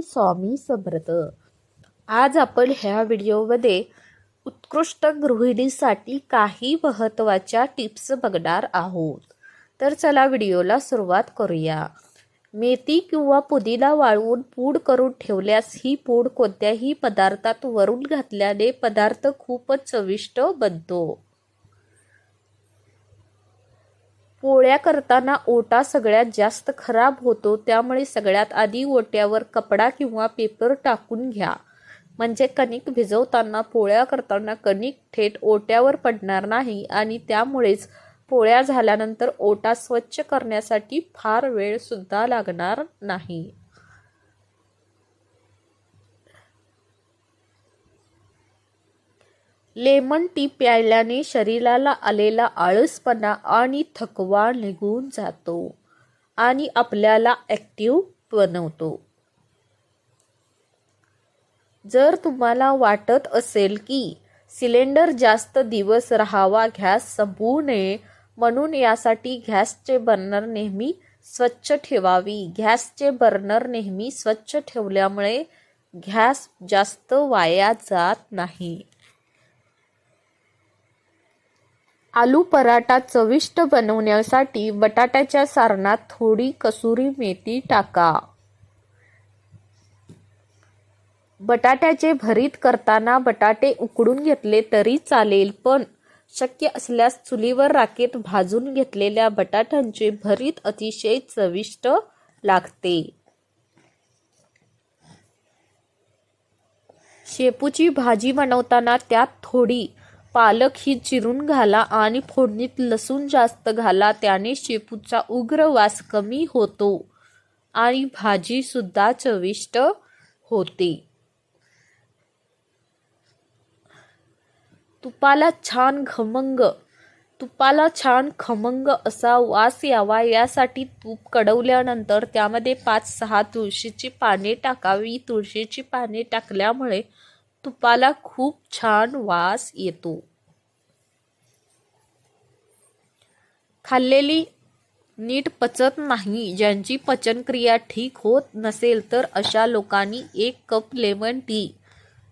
स्वामी समर्थ. आज आपण ह्या व्हिडिओमध्ये उत्कृष्ट गृहिणीसाठी काही महत्त्वाच्या टिप्स बघणार आहोत. तर चला व्हिडिओला सुरुवात करूया. मेथी किंवा पुदिना वाळवून पूड करून ठेवल्यास ही पूड कोणत्याही पदार्थात वरून घातल्याने पदार्थ खूपच चविष्ट बनतो. पोळ्या करताना ओटा सगळ्यात जास्त खराब होतो त्यामुळे सगळ्यात आधी ओट्यावर कपडा किंवा पेपर टाकून घ्या. म्हणजे कणिक भिजवताना पोळ्या करताना कणिक थेट ओट्यावर पडणार नाही आणि त्यामुळेच पोळ्या झाल्यानंतर ओटा स्वच्छ करण्यासाठी फार वेळ सुद्धा लागणार नाही. लेमन टी प्यायल्याने शरीराला आलेला आळसपणा आणि थकवा निघून जातो आणि आपल्याला ॲक्टिव्ह बनवतो. जर तुम्हाला वाटत असेल की सिलेंडर जास्त दिवस राहावा गॅस संपवू नये म्हणून यासाठी गॅसचे बर्नर नेहमी स्वच्छ ठेवावी. गॅसचे बर्नर नेहमी स्वच्छ ठेवल्यामुळे गॅस जास्त वाया जात नाही. आलू पराठा चविष्ट बनवण्यासाठी बटाट्याच्या सारणात थोडी कसुरी मेथी टाका. बटाट्याचे भरीत करताना बटाटे उकडून घेतले तरी चालेल पण शक्य असल्यास चुलीवर राखेत भाजून घेतलेल्या बटाट्यांचे भरीत अतिशय चविष्ट लागते. शेपूची भाजी बनवताना त्यात थोडी पालक ही चिरून घाला आणि फोडणीत लसूण जास्त घाला त्याने शेपूचा उग्र वास कमी होतो आणि भाजी सुद्धा चविष्ट होते. तुपाला छान खमंग. तुपाला छान खमंग असा वास यावा यासाठी तूप कडवल्यानंतर त्यामध्ये पाच सहा तुळशीची पाने टाकावी. तुळशीची पाने टाकल्यामुळे तुपाला खूप छान वास येतो. खाल्लेली नीट पचत नाही ज्यांची पचनक्रिया ठीक होत नसेल तर अशा लोकांनी एक कप लेमन टी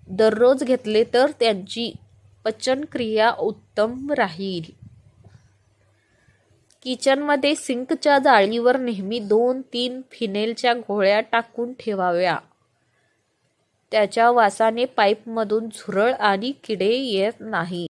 दररोज घेतले तर त्यांची पचनक्रिया उत्तम राहील. किचनमध्ये सिंकच्या जाळीवर नेहमी दोन तीन फिनेलच्या गोळ्या टाकून ठेवाव्या. त्याच्या वासाने पाईपमधून झुरळ आणि किडे येत नाही.